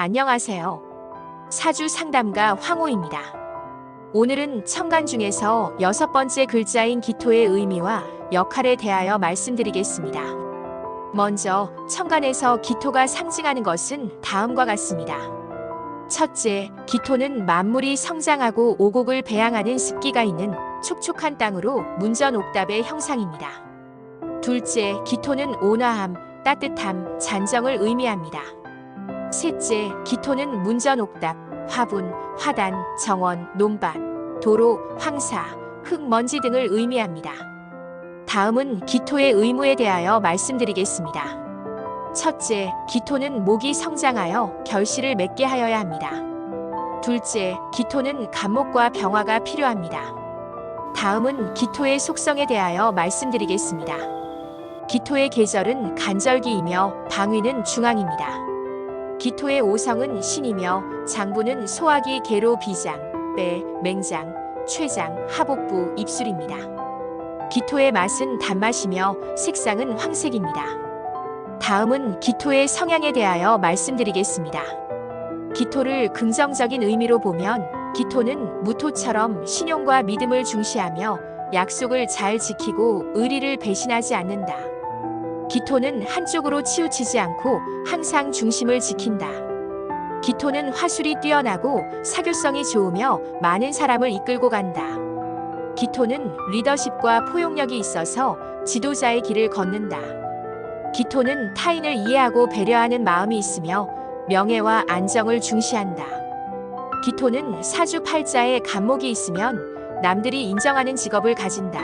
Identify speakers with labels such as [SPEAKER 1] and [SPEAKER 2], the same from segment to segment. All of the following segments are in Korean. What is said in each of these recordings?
[SPEAKER 1] 안녕하세요. 사주 상담가 황호입니다. 오늘은 천간 중에서 여섯 번째 글자인 기토의 의미와 역할에 대하여 말씀드리겠습니다. 먼저 천간에서 기토가 상징하는 것은 다음과 같습니다. 첫째, 기토는 만물이 성장하고 오곡을 배양하는 습기가 있는 촉촉한 땅으로 문전 옥답의 형상입니다. 둘째, 기토는 온화함, 따뜻함, 잔정을 의미합니다. 셋째, 기토는 문전 옥답, 화분, 화단, 정원, 논밭, 도로, 황사, 흙먼지 등을 의미합니다. 다음은 기토의 의무에 대하여 말씀드리겠습니다. 첫째, 기토는 목이 성장하여 결실을 맺게 하여야 합니다. 둘째, 기토는 감목과 병화가 필요합니다. 다음은 기토의 속성에 대하여 말씀드리겠습니다. 기토의 계절은 간절기이며 방위는 중앙입니다. 기토의 오성은 신이며 장부는 소화기 개로 비장, 배, 맹장, 췌장, 하복부, 입술입니다. 기토의 맛은 단맛이며 색상은 황색입니다. 다음은 기토의 성향에 대하여 말씀드리겠습니다. 기토를 긍정적인 의미로 보면 기토는 무토처럼 신용과 믿음을 중시하며 약속을 잘 지키고 의리를 배신하지 않는다. 기토는 한쪽으로 치우치지 않고 항상 중심을 지킨다. 기토는 화술이 뛰어나고 사교성이 좋으며 많은 사람을 이끌고 간다. 기토는 리더십과 포용력이 있어서 지도자의 길을 걷는다. 기토는 타인을 이해하고 배려하는 마음이 있으며 명예와 안정을 중시한다. 기토는 사주팔자에 간목이 있으면 남들이 인정하는 직업을 가진다.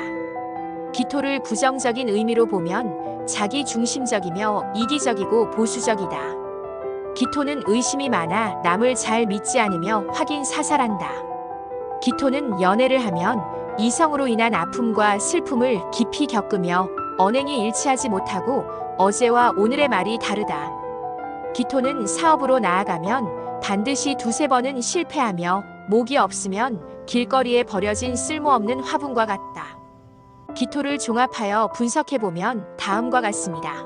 [SPEAKER 1] 기토를 부정적인 의미로 보면 자기 중심적이며 이기적이고 보수적이다. 기토는 의심이 많아 남을 잘 믿지 않으며 확인 사살한다. 기토는 연애를 하면 이성으로 인한 아픔과 슬픔을 깊이 겪으며 언행이 일치하지 못하고 어제와 오늘의 말이 다르다. 기토는 사업으로 나아가면 반드시 두세 번은 실패하며 목이 없으면 길거리에 버려진 쓸모없는 화분과 같다. 기토를 종합하여 분석해보면 다음과 같습니다.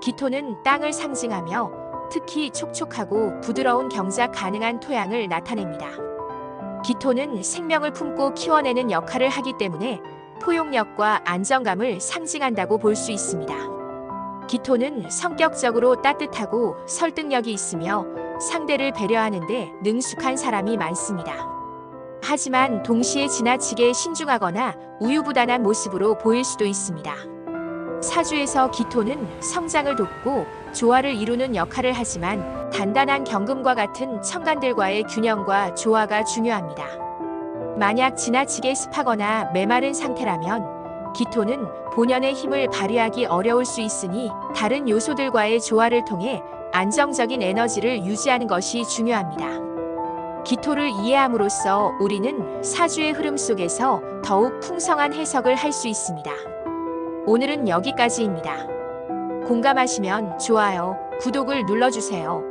[SPEAKER 1] 기토는 땅을 상징하며 특히 촉촉하고 부드러운 경작 가능한 토양을 나타냅니다. 기토는 생명을 품고 키워내는 역할을 하기 때문에 포용력과 안정감을 상징한다고 볼 수 있습니다. 기토는 성격적으로 따뜻하고 설득력이 있으며 상대를 배려하는데 능숙한 사람이 많습니다. 하지만 동시에 지나치게 신중하거나 우유부단한 모습으로 보일 수도 있습니다. 사주에서 기토는 성장을 돕고 조화를 이루는 역할을 하지만 단단한 경금과 같은 천간들과의 균형과 조화가 중요합니다. 만약 지나치게 습하거나 메마른 상태라면 기토는 본연의 힘을 발휘하기 어려울 수 있으니 다른 요소들과의 조화를 통해 안정적인 에너지를 유지하는 것이 중요합니다. 기토를 이해함으로써 우리는 사주의 흐름 속에서 더욱 풍성한 해석을 할 수 있습니다. 오늘은 여기까지입니다. 공감하시면 좋아요, 구독을 눌러주세요.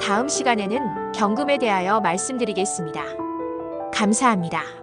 [SPEAKER 1] 다음 시간에는 경금에 대하여 말씀드리겠습니다. 감사합니다.